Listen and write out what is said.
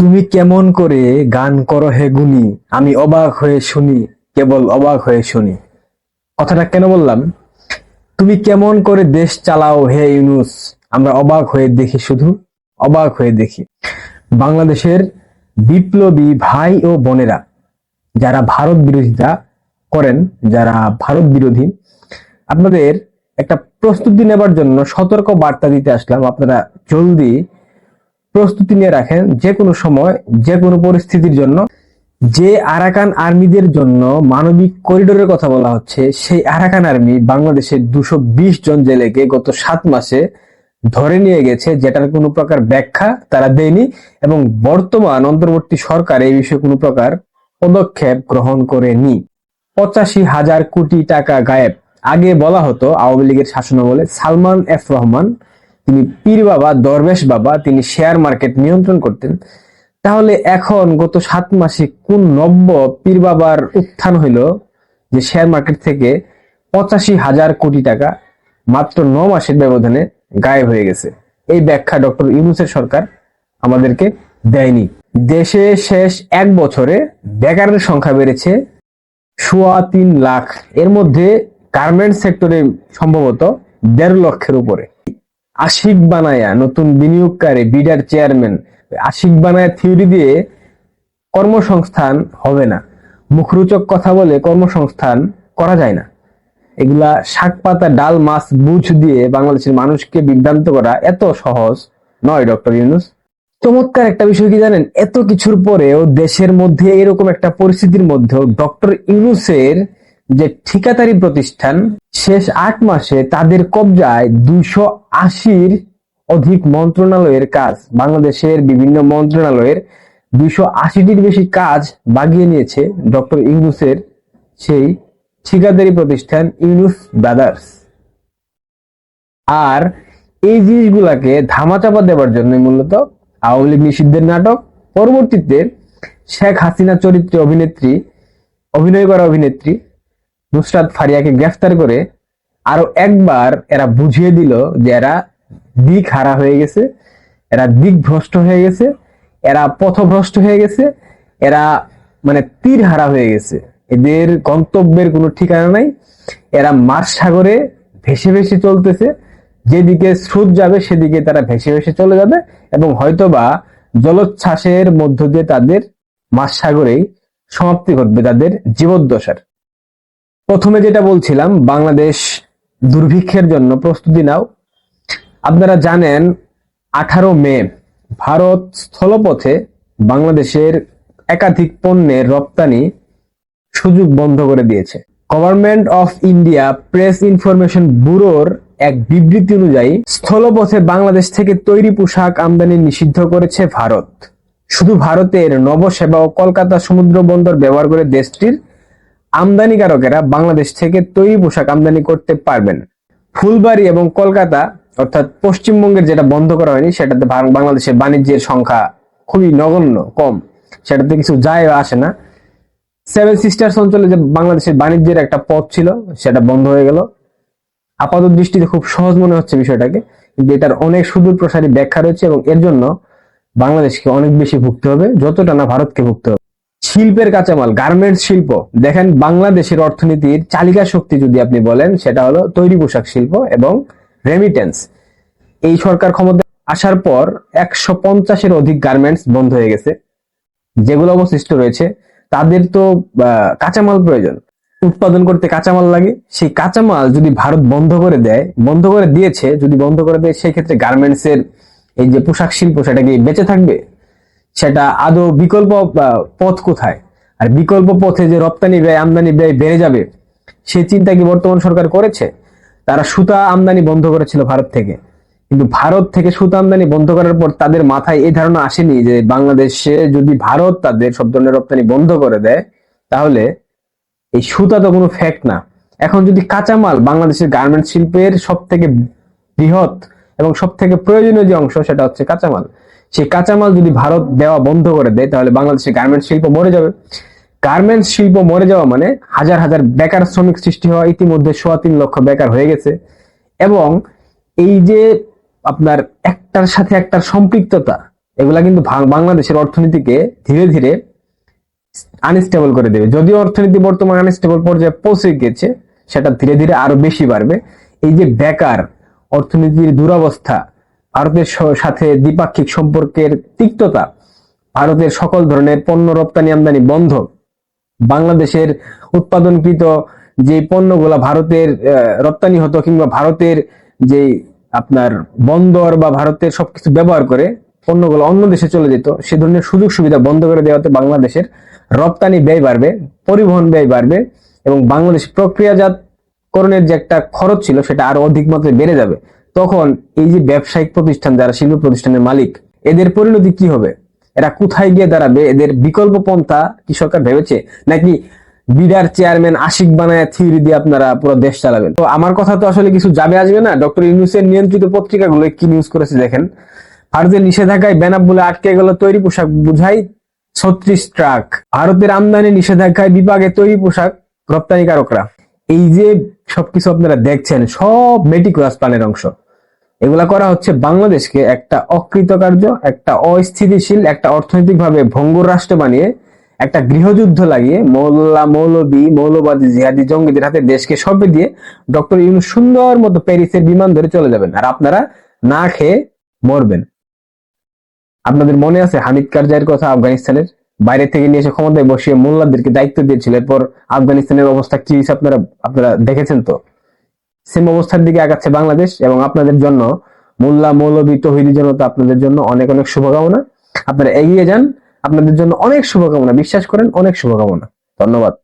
তুমি কেমন করে গান করো হে গুনি আমি অবাক হয়ে শুনি, কেবল অবাক হয়ে শুনি। কথাটা কেন বললাম? তুমি কেমন করে দেশ চালাও হে ইউনুস? আমরা অবাক হয়ে দেখি শুধু, অবাক হয়ে দেখি। বাংলাদেশের বিপ্লবী ভাই ও বোনেরা, যারা ভারত বিরোধিতা করেন, যারা ভারত বিরোধী, আপনাদের একটা প্রস্তুতি নেবার জন্য সতর্ক বার্তা দিতে আসলাম। আপনারা জলদি প্রস্তুতি নিয়ে রাখেন যে কোনো সময় যে কোনো পরিস্থিতির জন্য। যে আরাকান আর্মিদের জন্য মানবিক করিডোরের কথা বলা হচ্ছে, সেই আরাকান আর্মি বাংলাদেশের দুশো জন জেলেকে গত সাত মাসে ধরে নিয়ে গেছে, যেটার কোনো প্রকার ব্যাখ্যা তারা দেয়নি এবং বর্তমান অন্তর্বর্তী সরকার এই বিষয়ে কোনো প্রকার পদক্ষেপ গ্রহণ করেনি। পঁচাশি হাজার কোটি টাকা গায়েব। আগে বলা হতো আওয়ামী লীগের শাসনামলে সালমান এফ রহমান তিনি পীর বাবা, দরবেশ বাবা, তিনি শেয়ার মার্কেট নিয়ন্ত্রণ করতেন। তাহলে এখন গত সাত মাসে কোন নব্য পীর বাবার উত্থান হইল যে শেয়ার মার্কেট থেকে পঁচাশি হাজার কোটি টাকা মাত্র ন মাসের ব্যবধানে গায়েব হয়ে গেছে। এই ব্যাখ্যা ডক্টর ইউনুসের সরকার আমাদেরকে দেয়নি। দেশে শেষ এক বছরে বেকারের সংখ্যা বেড়েছে সোয়া তিন লাখ। এর মধ্যে গার্মেন্টস সেক্টরে সম্ভবত দেড় লক্ষের উপরে। আশিক বানায়া, নতুন বিনিয়োগকারী, বিডার চেয়ারম্যান। আশিক বানায়া থিওরি দিয়ে কর্মসংস্থান হবে না। মুখরোচক কথা বলে কর্মসংস্থান করা যায় না। এগুলা শাক, পাতা, ডাল, মাছ, বুঝ দিয়ে বাংলাদেশের মানুষকে বিভ্রান্ত করা এত সহজ নয়, ডক্টর ইউনুস। চমৎকার একটা বিষয় কি জানেন? এত কিছুর পরেও দেশের মধ্যে এরকম একটা পরিস্থিতির মধ্যেও ডক্টর ইউনুসের যে ঠিকাদারি প্রতিষ্ঠান শেষ আট মাসে তাদের কবজায় দুইশো আশির অধিক মন্ত্রণালয়ের কাজ। বাংলাদেশের বিভিন্ন মন্ত্রণালয়ের দুইশো আশিটির বেশি কাজ বাগিয়ে নিয়েছে ডক্টর ইউনুসের সেই ঠিকাদারি প্রতিষ্ঠান ইউনুস ব্রাদার্স। আর এই জিনিসগুলাকে ধামাচাপা দেওয়ার জন্য মূলত আওয়ামী লীগ নিষিদ্ধের নাটক। পরবর্তীতে শেখ হাসিনা চরিত্রে অভিনেত্রী, অভিনয় করা অভিনেত্রী নুসরাত ফারিয়াকে গ্রেফতার করে আরও একবার এরা বুঝিয়ে দিল যে এরা দিক হারা হয়ে গেছে, এরা দিক ভ্রষ্ট হয়ে গেছে, এরা পথভ্রষ্ট হয়ে গেছে, এরা মানে তীর হারা হয়ে গেছে। এদের গন্তব্যের কোনো ঠিকানা নাই। এরা মার্চ সাগরে ভেসে ভেসে চলতেছে। যেদিকে স্রোত যাবে সেদিকে তারা ভেসে ভেসে চলে যাবে এবং হয়তোবা জলোচ্ছ্বাসের মধ্য দিয়ে তাদের মাছ সাগরেই সমাপ্তি ঘটবে, তাদের জীবদ্দশার। প্রথমে যেটা বলছিলাম, বাংলাদেশ দুর্ভিক্ষের জন্য প্রস্তুতি নাও। আপনারা জানেন, আঠারো মে, ভারত স্থলপথে বাংলাদেশের একাধিক পণ্যের রপ্তানি সুযোগ বন্ধ করে দিয়েছে। Government of India press information ব্যুরোর এক বিবৃতি অনুযায়ী, স্থলপথে বাংলাদেশ থেকে তৈরি পোশাক আমদানি নিষিদ্ধ করেছে ভারত। শুধু ভারতের নবসেবা ও কলকাতা সমুদ্র বন্দর ব্যবহার করে দেশটির আমদানিকারকেরা বাংলাদেশ থেকে তৈরি পোশাক আমদানি করতে পারবেন। ফুলবাড়ি এবং কলকাতা, অর্থাৎ পশ্চিমবঙ্গের যেটা বন্ধ করা হয়নি, সেটাতে বাংলাদেশের বাণিজ্যের সংখ্যা খুবই নগণ্য, কম। সেটাতে কিছু যায় আসে না। সেভেন সিস্টার্স অঞ্চলে যে বাংলাদেশের বাণিজ্যের একটা পথ ছিল, সেটা বন্ধ হয়ে গেল। আপাত দৃষ্টিতে খুব সহজ মনে হচ্ছে বিষয়টাকে, কিন্তু এটার অনেক সুদূর প্রসারী ব্যাখ্যা রয়েছে এবং এর জন্য বাংলাদেশকে অনেক বেশি ভুগতে হবে, যতটা না ভারতকে ভুগতে হবে। শিল্পের কাঁচামাল গার্মেন্টস শিল্প। দেখেন বাংলাদেশের অর্থনীতির চালিকা শক্তি যদি আপনি বলেন, সেটা হলো তৈরি পোশাক শিল্প এবং রেমিটেন্স এই সরকার ক্ষমতা আসার পর একশো পঞ্চাশের অধিক গার্মেন্টস বন্ধ হয়ে গেছে। যেগুলো অবশিষ্ট রয়েছে, তাদের তো কাঁচামাল প্রয়োজন। উৎপাদন করতে কাঁচামাল লাগে। সেই কাঁচামাল যদি ভারত বন্ধ করে দেয়, বন্ধ করে দিয়েছে, যদি বন্ধ করে দেয়, সেই ক্ষেত্রে গার্মেন্টস এর এই যে পোশাক শিল্প, সেটা কি বেঁচে থাকবে? সেটা আদৌ বিকল্প পথ কোথায়? আর বিকল্প পথে যে রপ্তানি ব্যয়, আমদানি ব্যয় বেড়ে যাবে সেই চিন্তা কি বর্তমান সরকার করেছে? তারা সুতা আমদানি বন্ধ করেছিল ভারত থেকে। কিন্তু ভারত থেকে সুতা আমদানি বন্ধ করার পর তাদের মাথায় এই ধারণা আসেনি যে বাংলাদেশে যদি ভারত তাদের সব ধরনের রপ্তানি বন্ধ করে দেয়, তাহলে এই সুতা তো কোনো ফ্যাক্ট না। এখন যদি কাঁচামাল বাংলাদেশের গার্মেন্ট শিল্পের সব থেকে বৃহৎ এবং সব থেকে প্রয়োজনীয় যে অংশ, সেটা হচ্ছে কাঁচামাল। সেই কাঁচামাল যদি ভারত দেওয়া বন্ধ করে দেয়, তাহলে বাংলাদেশের গার্মেন্টস শিল্প মরে যাবে। গার্মেন্টস শিল্প মরে যাওয়া মানে হাজার হাজার বেকার শ্রমিক সৃষ্টি হওয়া, ইতিমধ্যে সোয়া তিন লক্ষ বেকার হয়ে গেছে। এবং এই যে আপনার একটার সাথে একটার সম্পৃক্ততা, এগুলা কিন্তু বাংলাদেশের অর্থনীতিকে ধীরে ধীরে আনস্টেবল করে দেবে। যদিও অর্থনীতি বর্তমানে আনস্টেবল পর্যায়ে পৌঁছে গেছে, সেটা ধীরে ধীরে আরও বেশি বাড়বে। এই যে বেকার অর্থনীতির দুরবস্থা ভারতের সাথে দ্বিপাক্ষিক সম্পর্কের তিক্ততা, ভারতের সকল ধরনের পণ্য রপ্তানি আমদানি বন্ধ, বাংলাদেশের উৎপাদনকৃত যে পণ্যগুলা ভারতের রপ্তানি হতো কিংবা ভারতের যে আপনার বন্দর বা ভারতের সবকিছু ব্যবহার করে পণ্যগুলো অন্য দেশে চলে যেত, সে ধরনের সুযোগ সুবিধা বন্ধ করে দেওয়াতে বাংলাদেশের। রপ্তানি ব্যয় বাড়বে, পরিবহন ব্যয় বাড়বে এবং বাংলাদেশ প্রক্রিয়াজাতকরণের যে একটা খরচ ছিল সেটা আরও অধিক মাত্রায় বেড়ে যাবে। তখন এই যে ব্যবসায়িক প্রতিষ্ঠান যারা শিল্প প্রতিষ্ঠানের মালিক, এদের পরিণতি কি হবে? এরা কোথায় গিয়ে দাঁড়াবে? এদের বিকল্প পন্থা কি সরকার ভেবেছে? নাকি বিডার চেয়ারম্যান আশিক বানায় থিওরি দিয়ে আপনারা পুরো দেশ চালাবেন? তো আমার কথা তো আসলে কিছু যাবে আসবে না। ডক্টর ইউনুসের নিয়ন্ত্রিত পত্রিকাগুলো কি নিউজ করেছে, দেখেন। ভারতের নিষেধাজ্ঞায় ব্যানাপ বলে আটকে গেল তৈরি পোশাক বুঝাই ছত্রিশ ট্রাক। ভারতের আমদানি নিষেধাজ্ঞায় বিভাগে তৈরি পোশাক রপ্তানিকারকরা। এই যে সবকিছু আপনারা দেখছেন, সব মেটিকুলাস প্ল্যানের অংশ। এগুলা করা হচ্ছে বাংলাদেশকে একটা অকৃতকার্য, একটা অস্থিতিশীল, একটা অর্থনৈতিকভাবে ভঙ্গুর রাষ্ট্র বানিয়ে, একটা গৃহযুদ্ধ লাগিয়ে মৌলা মৌলবী, মৌলবাদী, জিহাদি জঙ্গিদের হাতে দেশকে সঁপে দিয়ে ডক্টর ইউনুস সুন্দর মতো প্যারিসের বিমান ধরে চলে যাবেন। আর আপনারা না খেয়ে মরবেন। আপনাদের মনে আছে হামিদ কারজাইয়ের কথা আফগানিস্তানের? বাইরে থেকে নিয়ে এসে ক্ষমতায় বসিয়ে মোল্লাদেরকে দায়িত্ব দিয়েছিল। এরপর আফগানিস্তানের অবস্থা কি হয়েছে আপনারা আপনারা দেখেছেন তো? সেম অবস্থার দিকে আগাচ্ছে বাংলাদেশ এবং আপনাদের জন্য মোল্লা মৌলবী তহিদি তো আপনাদের জন্য অনেক অনেক শুভকামনা। আপনারা এগিয়ে যান। আপনাদের জন্য অনেক শুভকামনা। বিশ্বাস করেন, অনেক শুভকামনা। ধন্যবাদ।